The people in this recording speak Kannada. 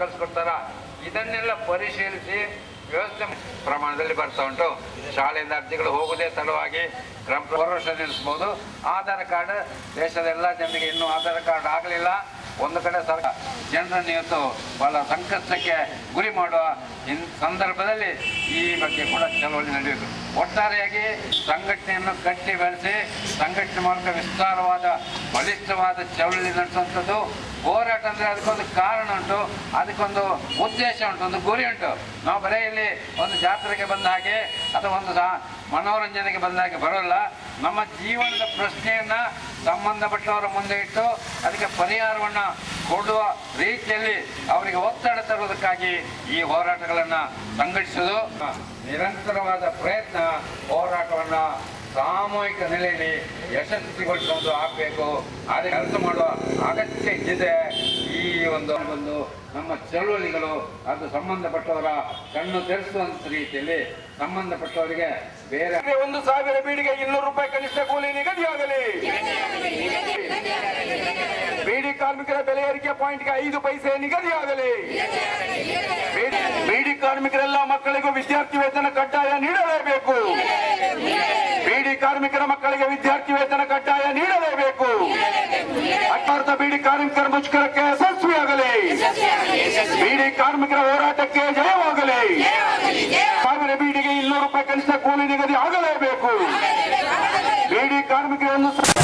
ಕಳ್ಸಿಕೊಡ್ತಾರ. ಇದನ್ನೆಲ್ಲ ಪರಿಶೀಲಿಸಿ ವ್ಯವಸ್ಥೆ ಪ್ರಮಾಣದಲ್ಲಿ ಬರ್ತಾ ಉಂಟು. ಶಾಲೆಯಿಂದ ಅರ್ಜಿಗಳು ಹೋಗುವುದೇ ತಡವಾಗಿ ಕ್ರಮ ವರ್ಷ ನಿಲ್ಲಿಸ್ಬೋದು ಆಧಾರ್ ಕಾರ್ಡ್, ದೇಶದ ಎಲ್ಲ ಜನರಿಗೆ ಇನ್ನೂ ಆಧಾರ್ ಕಾರ್ಡ್ ಆಗಲಿಲ್ಲ. ಒಂದು ಕಡೆ ಸರ್ಕಾರ ಜನರನ್ನು ಇವತ್ತು ಬಹಳ ಸಂಕಷ್ಟಕ್ಕೆ ಗುರಿ ಮಾಡುವ ಸಂದರ್ಭದಲ್ಲಿ ಈ ಬಗ್ಗೆ ಕೂಡ ಚಳವಳಿ ನಡೆಯುವುದು ಒಟ್ಟಾರೆಯಾಗಿ ಸಂಘಟನೆಯನ್ನು ಕಟ್ಟಿ ಬೆಳೆಸಿ, ಸಂಘಟನೆ ಮೂಲಕ ವಿಸ್ತಾರವಾದ, ಬಲಿಷ್ಠವಾದ ಚಳವಳಿ ನಡೆಸುವಂಥದ್ದು ಹೋರಾಟ ಅಂದರೆ ಅದಕ್ಕೊಂದು ಕಾರಣ ಉಂಟು, ಅದಕ್ಕೊಂದು ಉದ್ದೇಶ ಉಂಟು, ಒಂದು ಗುರಿ ಉಂಟು. ನಾವು ಬರೆಯಲ್ಲಿ ಒಂದು ಜಾತ್ರೆಗೆ ಬಂದ ಹಾಗೆ, ಅಥವಾ ಒಂದು ಮನೋರಂಜನೆಗೆ ಬಂದಾಗ ಬರೋಲ್ಲ. ನಮ್ಮ ಜೀವನದ ಪ್ರಶ್ನೆಯನ್ನ ಸಂಬಂಧಪಟ್ಟವರ ಮುಂದೆ ಇಟ್ಟು ಅದಕ್ಕೆ ಪರಿಹಾರವನ್ನು ಕೊಡುವ ರೀತಿಯಲ್ಲಿ ಅವರಿಗೆ ಒತ್ತಡ ತರುವುದಕ್ಕಾಗಿ ಈ ಹೋರಾಟಗಳನ್ನು ಸಂಘಟಿಸುವುದು. ನಿರಂತರವಾದ ಪ್ರಯತ್ನ ಹೋರಾಟವನ್ನ ಸಾಮೂಹಿಕ ನೆಲೆಯಲ್ಲಿ ಯಶಸ್ವಿಗೊಳಿಸುವುದು ಆಗಬೇಕು. ಅದೇ ಕೆಲಸ ಮಾಡುವ ಅಗತ್ಯ ಇದೆ ಈ ಒಂದು ಒಂದು ನಮ್ಮ ಚಳುವಳಿಗಳು, ಅದು ಸಂಬಂಧಪಟ್ಟವರ ಕಣ್ಣು ತೆರೆಸುವಂತ ರೀತಿಯಲ್ಲಿ ಸಂಬಂಧಪಟ್ಟವರಿಗೆ ಬೇರೆ ಒಂದು ಸಾವಿರ ಬೀಡಿಗೆ ಇನ್ನೂರು ರೂಪಾಯಿ ಕನಿಷ್ಠ ಕೂಲಿ ನಿಗದಿಯಾಗಲಿ ಬೀಡಿ ಕಾರ್ಮಿಕರ ಬೆಲೆ ಏರಿಕೆ ಪಾಯಿಂಟ್ಗೆ ಐದು ಪೈಸೆ ನಿಗದಿಯಾಗಲಿ ಬೀಡಿ- ಕಾರ್ಮಿಕರೆಲ್ಲ ಮಕ್ಕಳಿಗೂ ವಿದ್ಯಾರ್ಥಿ ವೇತನ ಕಡ್ಡಾಯ ನೀಡಲೇಬೇಕು. ಬೀಡಿ ಕಾರ್ಮಿಕರ ಮಕ್ಕಳಿಗೆ ವಿದ್ಯಾರ್ಥಿ ವೇತನ ಕಡ್ಡಾಯ ನೀಡಲೇಬೇಕು. ಅಟ್ಟಾರ್ಥ ಬೀಡಿ ಕಾರ್ಮಿಕರ ಮುಷ್ಕರಕ್ಕೆ ಬೀಡಿ ಕಾರ್ಮಿಕರ ಹೋರಾಟಕ್ಕೆ ಜಯವಾಗಲಿ. ಸಾವಿರ ಬೀಡಿಗೆ ಇನ್ನೂರು ರೂಪಾಯಿ ಕನಿಷ್ಠ ಕೂಲಿ ನಿಗದಿ ಆಗಲೇಬೇಕು.